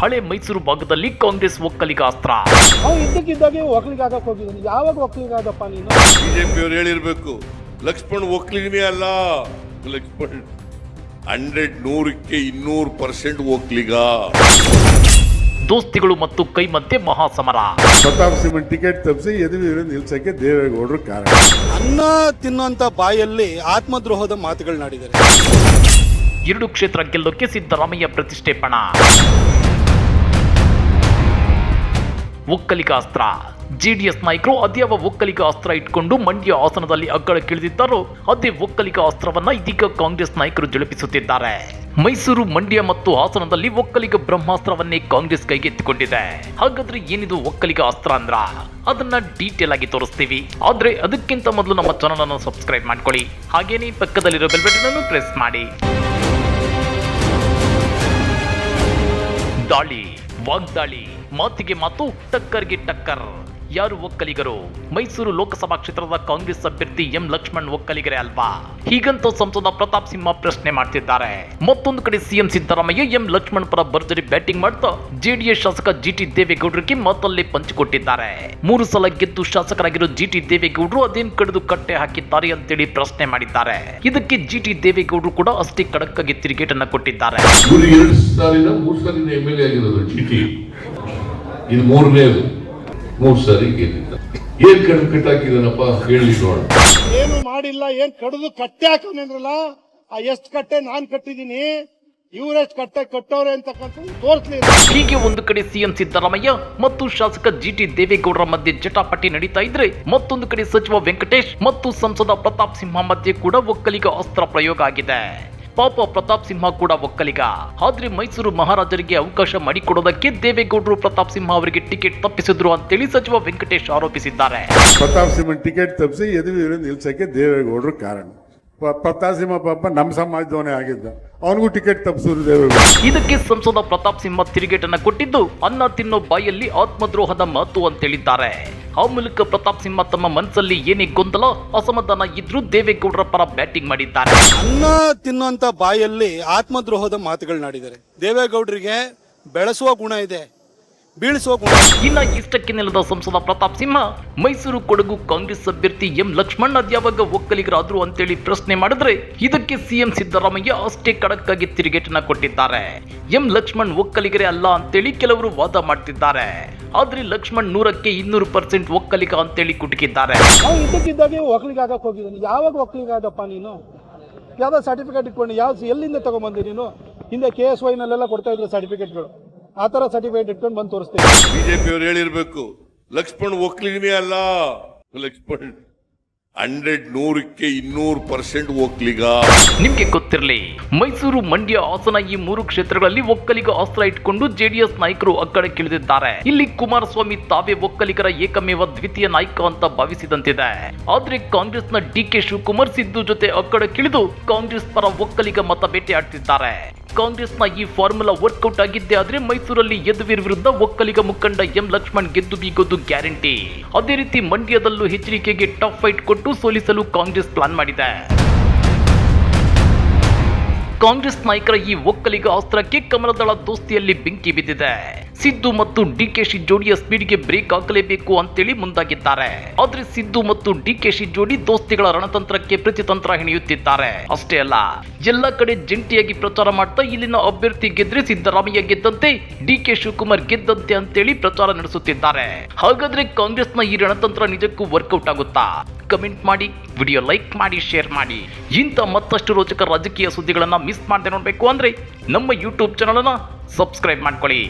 ಹಳೆ ಮೈಸೂರು ಭಾಗದಲ್ಲಿ ಕಾಂಗ್ರೆಸ್ ಒಕ್ಕಲಿಗಾಸ್ತ್ರ. ಅವ್ನು ಇದ್ದಕ್ಕಿದ್ದಾಗೆ ಒಕ್ಕಲಿಗಾಗಕ್ಕೆ ಹೋಗಿದ್ದಾನೆ. ಯಾವಾಗ ಒಕ್ಕಲಿಗಾದಪ್ಪ ನೀನು? ಬಿಜೆಪಿಯವ್ರು ಹೇಳಿರ್ಬೇಕು ಲಕ್ಷ್ಮಣ್ ಒಕ್ಲಿಗನೇ ಅಲ್ಲ. ಲಕ್ಷ್ಮಣ್ ಹಂಡ್ರೆಡ್ ನೂರಕ್ಕೆ ಇನ್ನೂರು ಪರ್ಸೆಂಟ್ ಒಕ್ಲಿಗ ದೋಸ್ತಿಗಳು ಮತ್ತು ಕೈ ಮಧ್ಯೆ ಮಹಾಸಮರ. ಪ್ರತಾಪ್ ಸಿಂಹ ಟಿಕೆಟ್ ತಪ್ಪಿಸಿ ಎದುರು ನಿಲ್ಸಕ್ಕೆ ದೇವೇಗೌಡರು ಕಾರಣ. ಅನ್ನ ತಿನ್ನುವಂತ ಬಾಯಲ್ಲಿ ಆತ್ಮದ್ರೋಹದ ಮಾತುಗಳನ್ನಾಡಿದ್ದಾರೆ ಎರಡು ಕ್ಷೇತ್ರ ಗೆಲ್ಲೋಕೆ ಸಿದ್ದರಾಮಯ್ಯ ಪ್ರತಿಷ್ಠೆ ಪಣ ಒಕ್ಕಲಿಗ ಅಸ್ತ್ರ ಎಸ್ ನಾಯಕರು ಅದ್ಯಾವ ಒಕ್ಕಲಿಗ ಅಸ್ತ್ರ ಇಟ್ಕೊಂಡು ಮಂಡ್ಯ ಆಸನದಲ್ಲಿ ಅಗ್ಗಳಕ್ಕಿಳಿದಿದ್ದಾರೋ ಅದೇ ಒಕ್ಕಲಿಗ ಅಸ್ತ್ರವನ್ನ ಇದೀಗ ಕಾಂಗ್ರೆಸ್ ನಾಯಕರು ಜಳುಪಿಸುತ್ತಿದ್ದಾರೆ. ಮೈಸೂರು, ಮಂಡ್ಯ ಮತ್ತು ಹಾಸನದಲ್ಲಿ ಒಕ್ಕಲಿಗ ಬ್ರಹ್ಮಾಸ್ತ್ರವನ್ನೇ ಕಾಂಗ್ರೆಸ್ ಕೈಗೆತ್ತಿಕೊಂಡಿದೆ. ಹಾಗಾದ್ರೆ ಏನಿದು ಒಕ್ಕಲಿಗ ಅಸ್ತ್ರ ಅಂದ್ರ? ಅದನ್ನ ಡೀಟೇಲ್ ಆಗಿ ತೋರಿಸ್ತೀವಿ. ಆದ್ರೆ ಅದಕ್ಕಿಂತ ಮೊದಲು ನಮ್ಮ ಚಾನಲ್ ಅನ್ನು ಸಬ್ಸ್ಕ್ರೈಬ್ ಮಾಡ್ಕೊಳ್ಳಿ. ಹಾಗೇನೇ ಪಕ್ಕದಲ್ಲಿರೋ ಬೆಲ್ ಬಟನ್ ಅನ್ನು ಪ್ರೆಸ್ ಮಾಡಿ. ದಾಳಿ, ವಾಗ್ದಾಳಿ. ಮಾತಿಗೆ ಮಾತು ಟಕ್ಕರ್ಗೆ ಟಕ್ಕರ್. ಯಾರು ಒಕ್ಕಲಿಗರು? ಮೈಸೂರು ಲೋಕಸಭಾ ಕ್ಷೇತ್ರದ ಕಾಂಗ್ರೆಸ್ ಅಭ್ಯರ್ಥಿ ಎಂ ಲಕ್ಷ್ಮಣ್ ಒಕ್ಕಲಿಗರೇ ಅಲ್ವಾ? ಹೀಗಂತ ಸಂಸದ ಪ್ರತಾಪ್ ಸಿಂಹ ಪ್ರಶ್ನೆ ಮಾಡ್ತಿದ್ದಾರೆ. ಮತ್ತೊಂದು ಕಡೆ ಸಿಎಂ ಸಿದ್ದರಾಮಯ್ಯ ಎಂ ಲಕ್ಷ್ಮಣ್ ಪರ ಭರ್ಜರಿ ಬ್ಯಾಟಿಂಗ್ ಮಾಡ್ತಾ ಜೆಡಿಎಸ್ ಶಾಸಕ ಜಿಟಿ ದೇವೇಗೌಡರಿಗೆ ಮಾತಲ್ಲೇ ಪಂಚಿಕೊಟ್ಟಿದ್ದಾರೆ. ಮೂರು ಸಲ ಗೆದ್ದು ಶಾಸಕರಾಗಿರೋ ಜಿಟಿ ದೇವೇಗೌಡರು ಅದೇನ್ ಕಡಿದು ಕಟ್ಟೆ ಹಾಕಿದ್ದಾರೆ ಅಂತೇಳಿ ಪ್ರಶ್ನೆ ಮಾಡಿದ್ದಾರೆ. ಇದಕ್ಕೆ ಜಿಟಿ ದೇವೇಗೌಡರು ಕೂಡ ಅಷ್ಟೇ ಖಡಕ್ಕಾಗಿ ತಿರುಗೇಟನ್ನ ಕೊಟ್ಟಿದ್ದಾರೆ. ಇದು ಮೂರನೇದು. ಮೂರು ಸಾರಿ ಗೆದ್ದಿದ್ದ ಏನ್ ಕಣ್ಣು ಕಟ್ಟಾಕಿದನಪ್ಪ? ಹೇಳಿ ನೋಡ ಏನು ಮಾಡಿಲ್ಲ ಏನ್ ಕಡಿದು ಕಟ್ಟೆ ಹಾಕೋನೇನ್ರಲ್ಲ ಆ ಎಷ್ಟು ಕಟ್ಟೆ ನಾನ್ ಕಟ್ಟಿದೀನಿ ಕಟ್ಟೆ ಕಟ್ಟವ್ರೆ ಹೀಗೆ ಒಂದು ಕಡೆ ಸಿಎಂ ಸಿದ್ದರಾಮಯ್ಯ ಮತ್ತು ಶಾಸಕ ಜಿಟಿ ದೇವೇಗೌಡರ ಮಧ್ಯೆ ಜಟಾಪಟಿ ನಡೀತಾ ಇದ್ರೆ ಮತ್ತೊಂದು ಕಡೆ ಸಚಿವ ವೆಂಕಟೇಶ್ ಮತ್ತು ಸಂಸದ ಪ್ರತಾಪ್ ಸಿಂಹ ಮಧ್ಯೆ ಕೂಡ ಒಕ್ಕಲಿಗ ಅಸ್ತ್ರ ಪ್ರಯೋಗ ಆಗಿದೆ. ಪಾಪ ಪ್ರತಾಪ್ ಸಿಂಹ ಕೂಡ ಒಕ್ಕಲಿಗ. ಆದ್ರೆ ಮೈಸೂರು ಮಹಾರಾಜರಿಗೆ ಅವಕಾಶ ಮಾಡಿಕೊಡೋದಕ್ಕೆ ದೇವೇಗೌಡರು ಪ್ರತಾಪ್ ಸಿಂಹ ಅವರಿಗೆ ಟಿಕೆಟ್ ತಪ್ಪಿಸಿದ್ರು ಅಂತೇಳಿ ಸಚಿವ ವೆಂಕಟೇಶ್ ಆರೋಪಿಸಿದ್ದಾರೆ. ಪ್ರತಾಪ್ ಸಿಂಹ ಟಿಕೆಟ್ ತಪ್ಪಿಸಿ ಎದುರು ನಿಲ್ಸಕ್ಕೆ ದೇವೇಗೌಡರು ಕಾರಣ. ಪ್ರತಾಪ್ ಸಿಂಹ ಪಾಪ ನಮ್ಮ ಸಮಾಜದವನೇ ಆಗಿದ್ದ. ಅವನಿಗೂ ಟಿಕೆಟ್ ತಪ್ಪಿಸಿದ್ರು ದೇವೇಗೌಡ ಇದಕ್ಕೆ ಸಂಸದ ಪ್ರತಾಪ್ ಸಿಂಹ ತಿರುಗೇಟನ್ನು ಕೊಟ್ಟಿದ್ದು ಅನ್ನ ತಿನ್ನೋ ಬಾಯಲ್ಲಿ ಆತ್ಮದ್ರೋಹದ ಮಾತು ಅಂತೇಳಿದ್ದಾರೆ. ಆ ಮೂಲಕ ಪ್ರತಾಪ್ ಸಿಂಹ ತಮ್ಮ ಮನಸ್ಸಲ್ಲಿ ಏನೇ ಗೊಂದಲ ಅಸಮಾಧಾನ ಇದ್ರೂ ದೇವೇಗೌಡರ ಪರ ಬ್ಯಾಟಿಂಗ್ ಮಾಡಿದ್ದಾರೆ. ಅನ್ನ ತಿನ್ನುವಂತ ಬಾಯಲ್ಲಿ ಆತ್ಮದ್ರೋಹದ ಮಾತುಗಳನ್ನಾಡಿದ್ದಾರೆ ದೇವೇಗೌಡರಿಗೆ ಬೆಳೆಸುವ ಗುಣ ಇದೆ. ಬೀಳಿಸುವ ಗುಣ ಇನ್ನ ಇಷ್ಟಕ್ಕೆ ನೆಲದ ಸಂಸದ ಪ್ರತಾಪ್ ಸಿಂಹ ಮೈಸೂರು ಕೊಡಗು ಕಾಂಗ್ರೆಸ್ ಅಭ್ಯರ್ಥಿ ಎಂ ಲಕ್ಷ್ಮಣ್ ಅದ್ಯಾವಾಗ ಒಕ್ಕಲಿಗರಾದ್ರು ಅಂತೇಳಿ ಪ್ರಶ್ನೆ ಮಾಡಿದ್ರೆ ಇದಕ್ಕೆ ಸಿಎಂ ಸಿದ್ದರಾಮಯ್ಯ ಅಷ್ಟೇ ಖಡಕ್ಕಾಗಿ ತಿರುಗೇಟನ್ನ ಕೊಟ್ಟಿದ್ದಾರೆ. ಎಂ ಲಕ್ಷ್ಮಣ್ ಒಕ್ಕಲಿಗರೇ ಅಲ್ಲ ಅಂತೇಳಿ ಕೆಲವರು ವಾದ ಮಾಡ್ತಿದ್ದಾರೆ. ಆದ್ರೆ ಲಕ್ಷ್ಮಣ್ ನೂರಕ್ಕೆ ಇನ್ನೂರು ಪರ್ಸೆಂಟ್ ಒಕ್ಕಲಿಗ ಅಂತೇಳಿ ಕುಟುಕಿದ್ದಾರೆ. ಇದ್ದಕ್ಕಿದ್ದಾಗೆ ಒಕ್ಕಲಿಗ ಆಗಕ್ಕೆ ಹೋಗಿದ್ದಾನೆ. ಯಾವಾಗ ಒಕ್ಕಲಿಗ ಆದಪ್ಪ ನೀನು? ಯಾವ್ದೋ ಸರ್ಟಿಫಿಕೇಟ್ ಇಟ್ಕೊಂಡು ಯಾವ ಎಲ್ಲಿಂದ ತಗೊಂಬಂದಿ ನೀನು? ಹಿಂದೆ ಕೆ ಎಸ್ ವೈನಲ್ಲೆಲ್ಲ ಕೊಡ್ತಾ ಇದ್ರು ಸರ್ಟಿಫಿಕೇಟ್ಗಳು ಆ ತರ ಸರ್ಟಿಫಿಕೇಟ್ ಇಟ್ಕೊಂಡು ಬಂದು ತೋರಿಸ್ತೀವಿ ಬಿಜೆಪಿ ಅವ್ರು ಹೇಳಿರ್ಬೇಕು ಲಕ್ಷ್ಮಣ್ ಒಕ್ಲಿಗನೇ ಅಲ್ಲ? ಲಕ್ಷ್ಮಣ್ ಹಂಡ್ರೆಡ್ ನೂರಕ್ಕೆ ಇನ್ನೂರು ಪರ್ಸೆಂಟ್ ಒಕ್ಲಿಗ ನಿಮ್ಗೆ ಗೊತ್ತಿರಲಿ ಮೈಸೂರು ಮಂಡ್ಯ ಹಾಸನ ಈ ಮೂರು ಕ್ಷೇತ್ರಗಳಲ್ಲಿ ಒಕ್ಕಲಿಗ ಅಸ್ತ್ರ ಇಟ್ಕೊಂಡು ಜೆಡಿಎಸ್ ನಾಯಕರು ಅಕ್ಕಡಕ್ಕಿಳಿದಿದ್ದಾರೆ ಇಲ್ಲಿ ಕುಮಾರಸ್ವಾಮಿ ತಾವೇ ಒಕ್ಕಲಿಗರ ಏಕಮೇವ ದ್ವಿತೀಯ ನಾಯಕ ಅಂತ ಭಾವಿಸಿದಂತಿದೆ. ಆದ್ರೆ ಕಾಂಗ್ರೆಸ್ನ ಡಿ ಕೆ ಶಿವಕುಮಾರ್ ಸಿದ್ದು ಜೊತೆ ಅಕ್ಕಡಕ್ಕಿಳಿದು ಕಾಂಗ್ರೆಸ್ ಪರ ಒಕ್ಕಲಿಗ ಮತ ಬೇಟೆಯಾಡ್ತಿದ್ದಾರೆ ಕಾಂಗ್ರೆಸ್ನ ಈ ಫಾರ್ಮುಲಾ ವರ್ಕೌಟ್ ಆಗಿದ್ದೇ ಆದ್ರೆ ಮೈಸೂರಲ್ಲಿ ಯದುವೀರ್ ವಿರುದ್ಧ ಒಕ್ಕಲಿಗ ಮುಖಂಡ ಎಂ ಲಕ್ಷ್ಮಣ್ ಗೆದ್ದು ಬೀಗೋದು ಗ್ಯಾರಂಟಿ. ಅದೇ ರೀತಿ ಮಂಡ್ಯದಲ್ಲೂ ಎಚ್ಚರಿಕೆಗೆ ಟಫ್ ಫೈಟ್ ಕೊಟ್ಟು ಸೋಲಿಸಲು ಕಾಂಗ್ರೆಸ್ ಪ್ಲಾನ್ ಮಾಡಿದೆ. ಕಾಂಗ್ರೆಸ್ ನಾಯಕರ ಈ ಒಕ್ಕಲಿಗ ಅಸ್ತ್ರಕ್ಕೆ ಕಮಲದಳ ದೋಸ್ತಿಯಲ್ಲಿ ಬೆಂಕಿ ಬಿದ್ದಿದೆ. ಸಿದ್ದು ಮತ್ತು ಡಿ ಡಿಕೆಶಿ ಜೋಡಿಯ ಸ್ಪೀಡ್ಗೆ ಬ್ರೇಕ್ ಹಾಕಲೇಬೇಕು ಅಂತೇಳಿ ಮುಂದಾಗಿದ್ದಾರೆ. ಆದ್ರೆ ಸಿದ್ದು ಮತ್ತು ಡಿ ಡಿಕೆಶಿ ಜೋಡಿ ದೋಸ್ತಿಗಳ ರಣತಂತ್ರಕ್ಕೆ ಪ್ರತಿತಂತ್ರ ಹೆಣೆಯುತ್ತಿದ್ದಾರೆ. ಅಷ್ಟೇ ಅಲ್ಲ, ಎಲ್ಲ ಕಡೆ ಜಂಟಿಯಾಗಿ ಪ್ರಚಾರ ಮಾಡ್ತಾ ಇಲ್ಲಿನ ಅಭ್ಯರ್ಥಿ ಗೆದ್ರೆ ಸಿದ್ದರಾಮಯ್ಯ ಗೆದ್ದಂತೆ ಡಿ ಕೆ ಶಿವಕುಮಾರ್ ಗೆದ್ದಂತೆ ಅಂತೇಳಿ ಪ್ರಚಾರ ನಡೆಸುತ್ತಿದ್ದಾರೆ. ಹಾಗಾದ್ರೆ ಕಾಂಗ್ರೆಸ್ನ ಈ ರಣತಂತ್ರ ನಿಜಕ್ಕೂ ವರ್ಕೌಟ್ ಆಗುತ್ತಾ? ಕಮೆಂಟ್ ಮಾಡಿ, ವಿಡಿಯೋ ಲೈಕ್ ಮಾಡಿ, ಶೇರ್ ಮಾಡಿ. ಇಂಥ ಮತ್ತಷ್ಟು ರೋಚಕ ರಾಜಕೀಯ ಸುದ್ದಿಗಳನ್ನ ಮಿಸ್ ಮಾಡದೆ ನೋಡಬೇಕು ಅಂದ್ರೆ ನಮ್ಮ ಯೂಟ್ಯೂಬ್ ಚಾನಲ್ ಅನ್ನ ಸಬ್ಸ್ಕ್ರೈಬ್ ಮಾಡ್ಕೊಳ್ಳಿ.